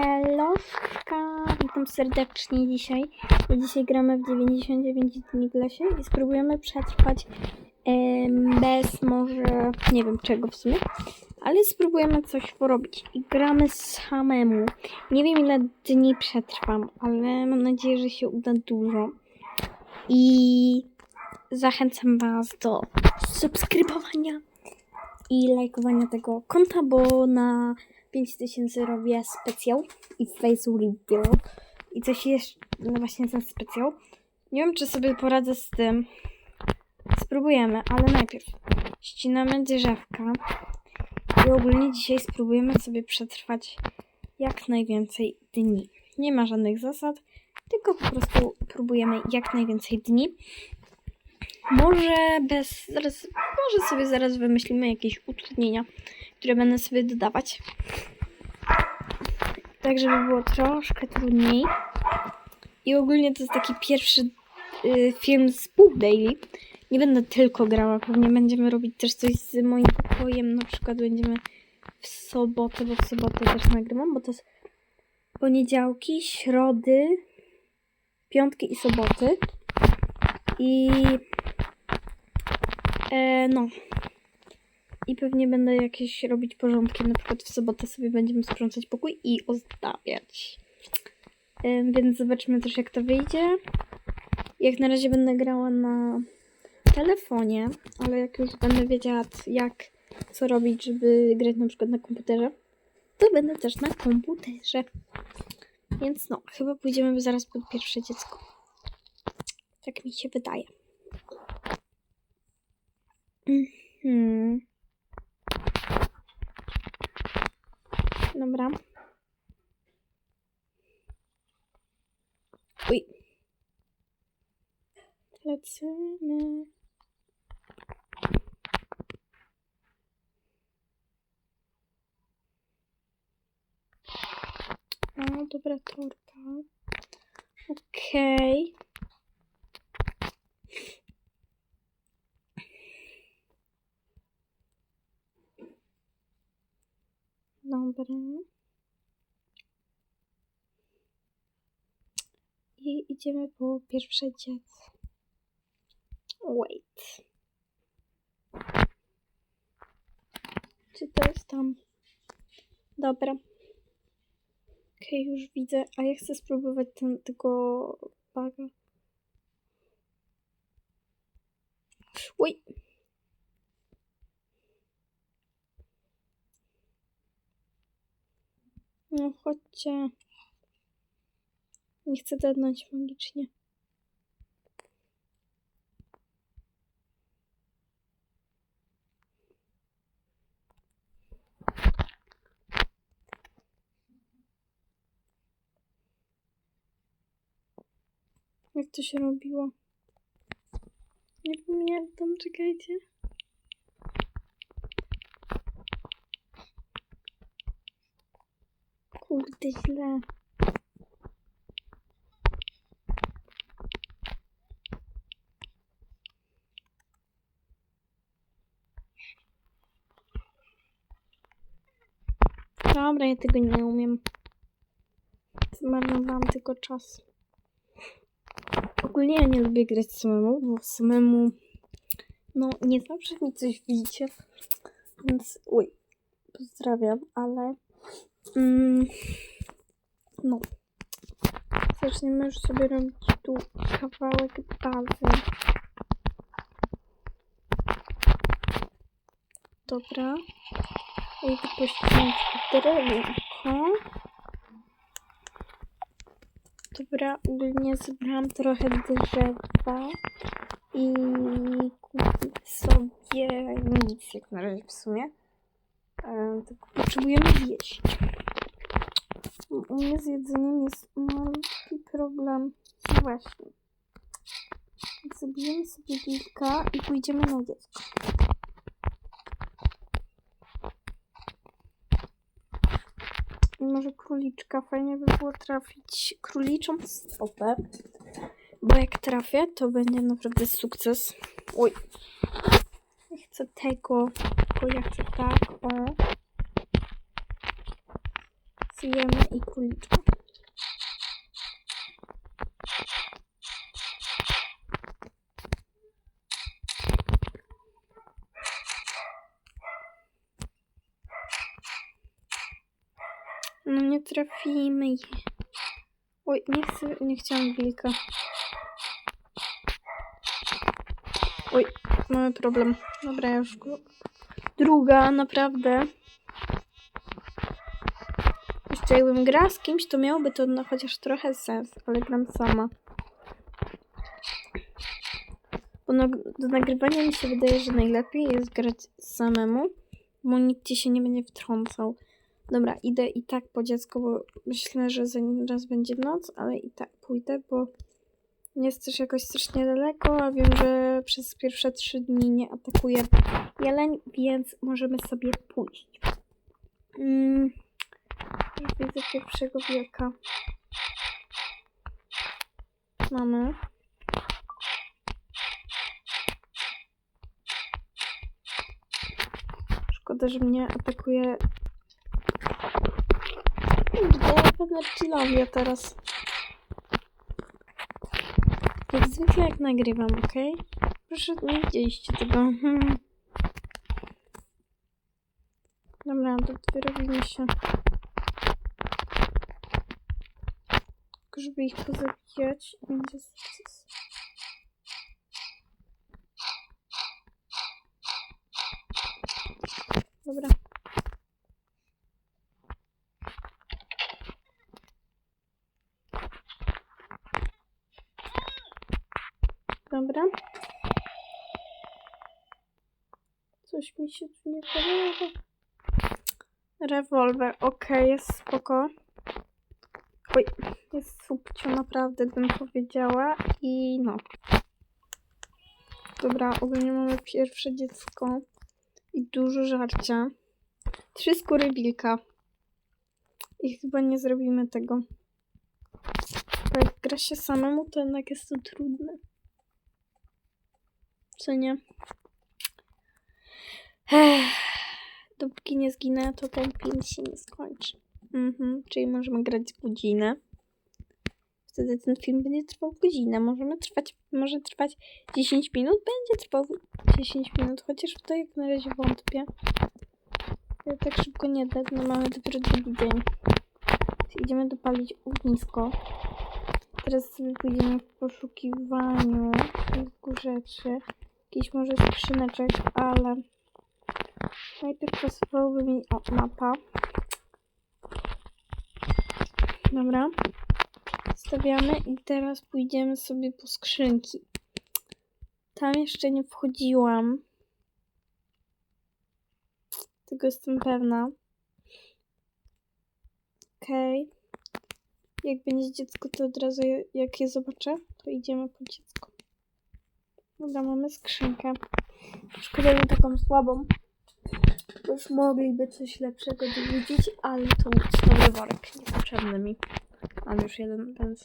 Eloszka, witam serdecznie dzisiaj. Dzisiaj gramy w 99 dni w lesie i spróbujemy przetrwać bez może, nie wiem czego w sumie, ale spróbujemy coś porobić i gramy samemu. Nie wiem ile dni przetrwam, ale mam nadzieję, że się uda dużo. I zachęcam Was do subskrybowania i lajkowania tego konta, bo na 5000 robię specjał i face reveal i coś jeszcze, no właśnie ten specjał. Nie wiem, czy sobie poradzę z tym. Spróbujemy, ale najpierw ścinamy drzewka i ogólnie dzisiaj spróbujemy sobie przetrwać jak najwięcej dni. Nie ma żadnych zasad, tylko po prostu próbujemy jak najwięcej dni. Może bez, zaraz, może sobie zaraz wymyślimy jakieś utrudnienia, które będę sobie dodawać. Tak, żeby było troszkę trudniej. I ogólnie to jest taki pierwszy y, film z pół daily. Nie będę tylko grała, pewnie będziemy robić też coś z moim pokojem. Na przykład będziemy w sobotę, bo w sobotę też nagrywam, bo to jest poniedziałki, środy, piątki i soboty. I e, no. I pewnie będę jakieś robić porządki. Na przykład w sobotę sobie będziemy sprzątać pokój i ozdabiać. Em, więc zobaczymy też jak to wyjdzie. Jak na razie będę grała na telefonie, ale jak już będę wiedziała jak, co robić, żeby grać na przykład na komputerze, to będę też na komputerze. Więc no, chyba pójdziemy zaraz pod pierwsze dziecko. Tak mi się wydaje. Mhm. Dobra. Uj. Lecimy. O, dobra torba. Okej. Dobra. I idziemy po pierwsze dziecko. Wait. Czy to jest tam? Dobra. Okej, już widzę. A ja chcę spróbować ten, tego baga. Oj! No chodźcie. Nie chcę dadnąć magicznie. Jak to się robiło? Nie pamiętam, czekajcie. Kurde, źle. Dobra, ja tego nie umiem. Zmarnowałam tylko czas. Ogólnie ja nie lubię grać samemu, bo samemu no nie zawsze mi coś widzicie. Więc uj, pozdrawiam, ale mm, no. Zaczniemy już sobie robić tu kawałek bazy. Dobra. I wypuścić drewienko. Dobra, ogólnie zebrałam trochę drzewa i kupię sobie nic jak na razie w sumie. E, potrzebujemy zjeść. U mnie z jedzeniem jest malutki problem. No właśnie. Zabijemy sobie wilka i pójdziemy na dziecko. I może króliczka. Fajnie by było trafić króliczą stopę. Bo jak trafię, to będzie naprawdę sukces. Oj. Chcę tego, tylko ja chcę tak, o. Nie trafimy je. Oj, nie chcę, nie chciałam wilka. Oj, mamy problem. Dobra, ja już go... Druga, naprawdę. Jeszcze jakbym grała z kimś, to miałoby to no, chociaż trochę sens, ale gram sama. Bo no, do nagrywania mi się wydaje, że najlepiej jest grać samemu, bo nikt ci się nie będzie wtrącał. Dobra, idę i tak po dziecko, bo myślę, że zaraz będzie noc, ale i tak pójdę, bo nie jest też jakoś strasznie daleko, a wiem, że przez pierwsze trzy dni nie atakuje jeleń, więc możemy sobie pójść. Mm. Pierwszego wielka. Mamy. Szkoda, że mnie atakuje. Kurde, pewne chillowie teraz. Jak zwykle jak nagrywam, ok? Proszę, nie widzieliście tego. Dobra, to wyrobimy się. Żeby ich pozabijać, będzie sukces. Dobra. Dobra. Coś mi się tu nie podoba. Rewolwer, okej, jest spoko. Oj, jest subcio, naprawdę bym powiedziała. I no. Dobra, ogólnie mamy pierwsze dziecko. I dużo żarcia. Trzy skóry wilka. I chyba nie zrobimy tego. Bo jak gra się samemu, to jednak jest to trudne. Co nie? Ech. Dopóki nie zginę, to ten film się nie skończy. Mhm, czyli możemy grać godzinę. Wtedy ten film będzie trwał godzinę. Możemy trwać, może trwać 10 minut, będzie trwał 10 minut, chociaż w to jak na razie wątpię. Ja tak szybko nie da, no mamy dopiero drugi dzień. Idziemy dopalić ognisko. Teraz sobie pójdziemy w poszukiwaniu kilku rzeczy. Jakiś może skrzyneczek, ale najpierw pasowałoby mi... O, mapa. Dobra. Stawiamy i teraz pójdziemy sobie po skrzynki. Tam jeszcze nie wchodziłam. Tego jestem pewna. Okej. Jak będzie dziecko, to od razu jak je zobaczę, to idziemy po dziecko. Dobra, mamy skrzynkę. Szkoda, że taką słabą. Bo już mogliby coś lepszego dowiedzieć, ale to dobry worek, niepotrzebny mi. Mam już jeden, więc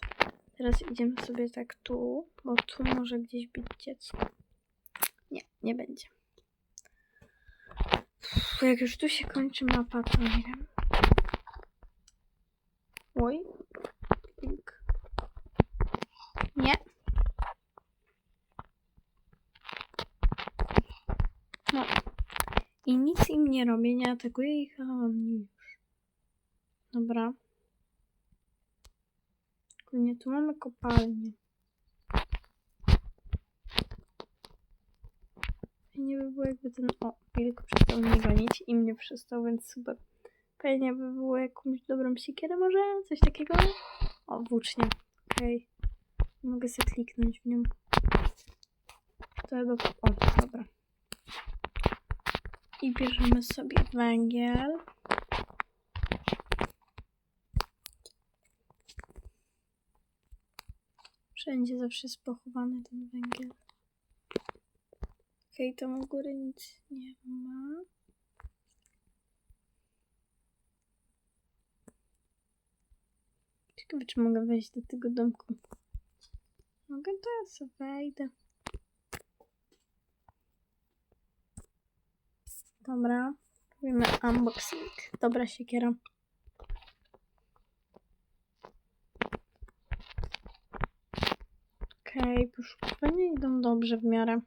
teraz idziemy sobie tak tu, bo tu może gdzieś być dziecko. Nie, nie będzie. Jak już tu się kończy mapa, to nie wiem. Oj. Nie. No. I nic im nie robię, nie atakuję ich, a oni już. Dobra. Nie, tu mamy kopalnię. Fajnie by było jakby ten... O, wilk przestał mnie gonić i mnie przestał, więc super. Fajnie by było jakąś dobrą siekierę może? Coś takiego? O, włócznie. Okej. Nie Mogę sobie kliknąć w nią. To chyba... O, dobra. I bierzemy sobie węgiel. Wszędzie zawsze jest pochowany ten węgiel. Okej, tam u góry nic nie ma. Ciekawe, czy mogę wejść do tego domku. Mogę, to ja sobie wejdę. Dobra, robimy unboxing. Dobra siekiera. Okej, poszukiwania idą dobrze w miarę.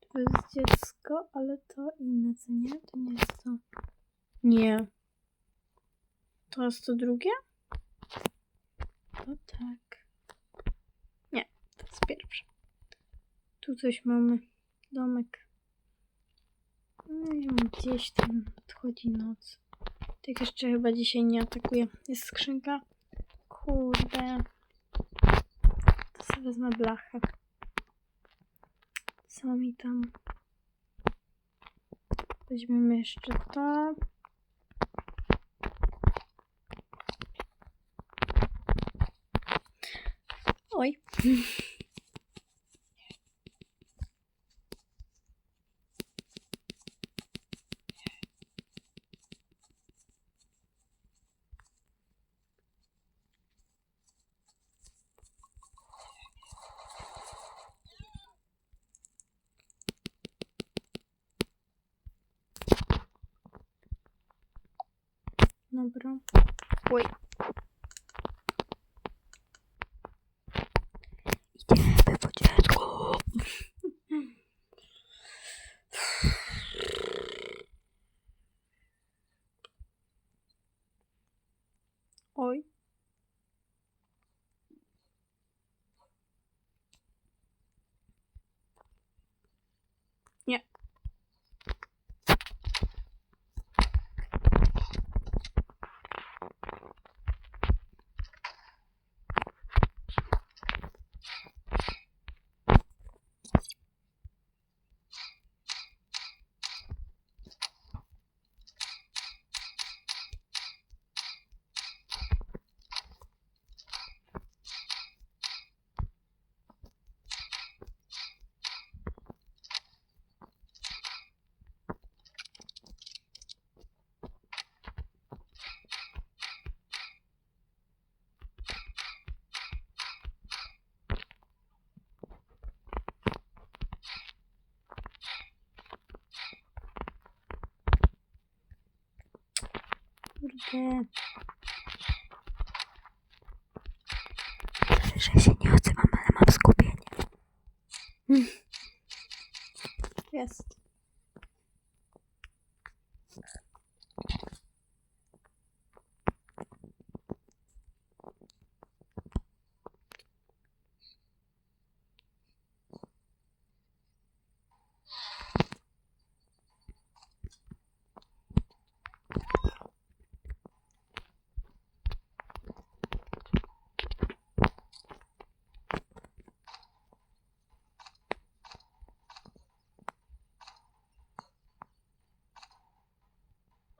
To jest dziecko, ale to inne, co nie? To nie jest to. Nie. To jest to drugie? To tak. Nie, to jest pierwsze. Tu coś mamy. Domek. Nie wiem, gdzieś tam odchodzi noc. Tak jeszcze chyba dzisiaj nie atakuje. Jest skrzynka. Kurde. To sobie wezmę blachę. Co mi tam? Weźmiemy jeszcze to. Oj. Dobra. Oj. Idziemy po dziecku. Oj. Nie. Kurde. Że się nie odzywam, ale mam skupienie. Jest.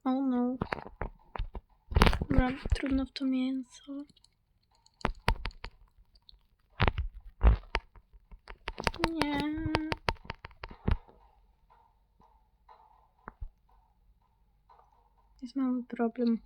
Oh no. Dobra, trudno w to mięso. Nie. Jest mały problem.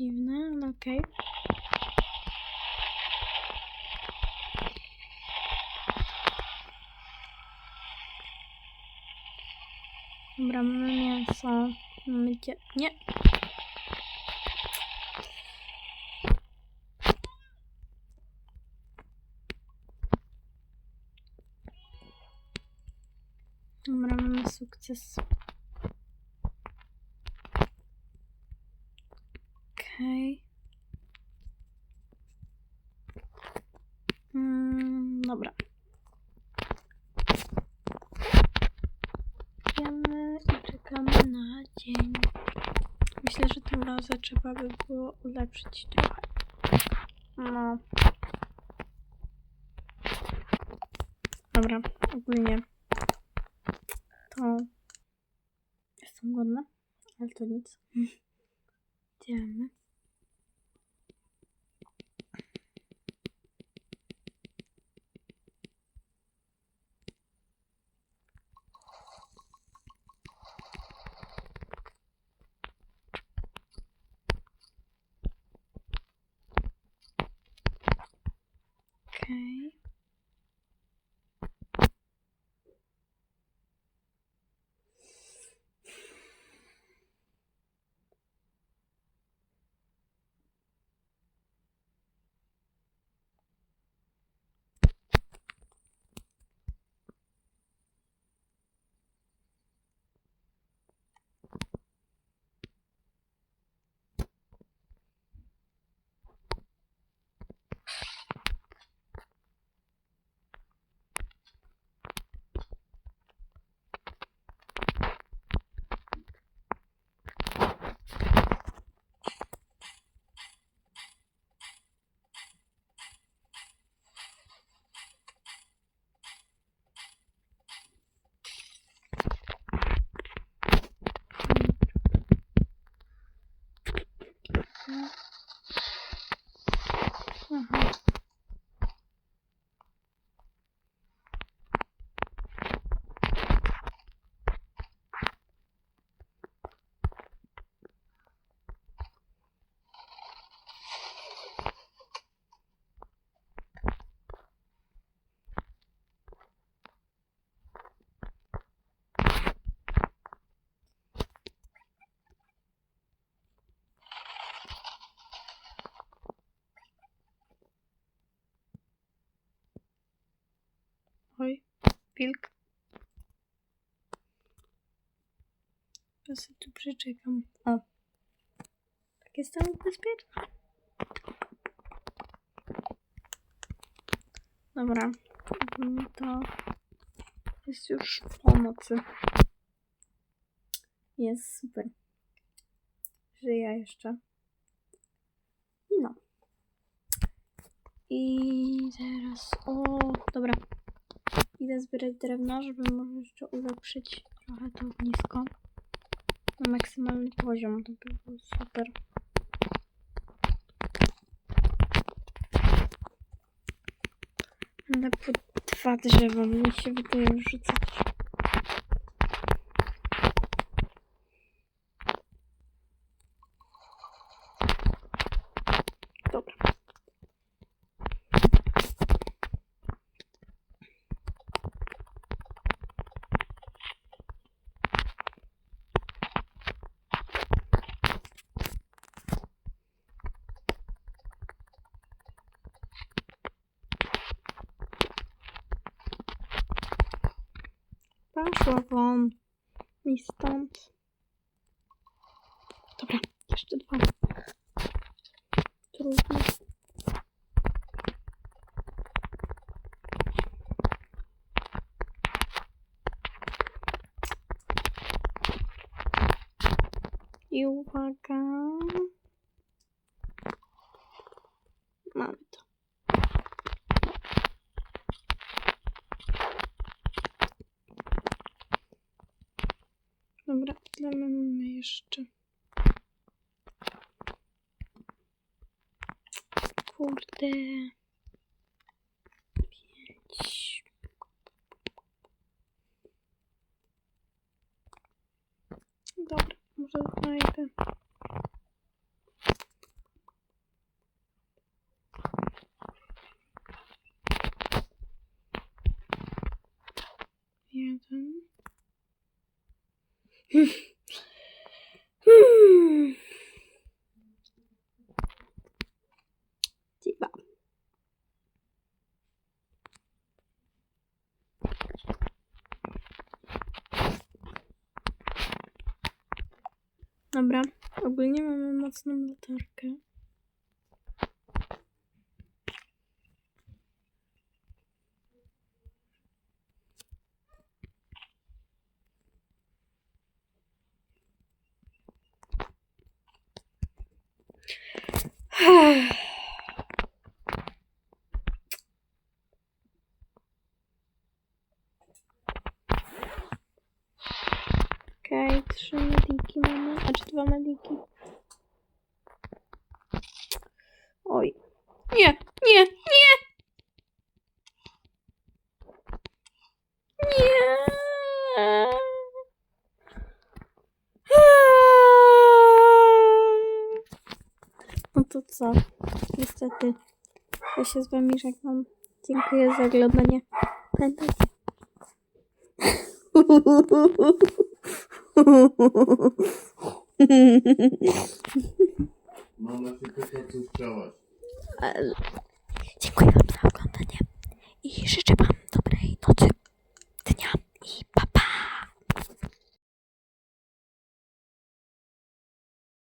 Dziwne, ale okej. Dobra, mamy mięso. Mamy. Nie! Dobra, mamy sukces. Dobra, ogólnie to jestem głodna, ale to nic. Idziemy. Wilk. Sobie tu przeczekam. O. Tak jestem bezpieczna. Dobra. Mm, To jest już po nocy. Jest super. Żyję jeszcze. No. I teraz. O, dobra. Idę zbierać drewno, żeby może jeszcze ulepszyć trochę to ognisko. Na maksymalny poziom. To by było super. Będę po dwa drzewa, mnie się wydaje rzucać. Poszła won mi stąd. Dobra, jeszcze dwa. Trudno. I uwaga. Kurde. Pięć. Dobra, może znajdę. Dobra, ogólnie mamy mocną latarkę. Okej, trzy mediki mamy, a czy dwa mediki? Oj. Nie, nie, nie! Nie! No to co? Niestety. Ja się z wami żegnam. Dziękuję za oglądanie. Pamiętajcie. Mama się pyta, co chciałaś. Dziękuję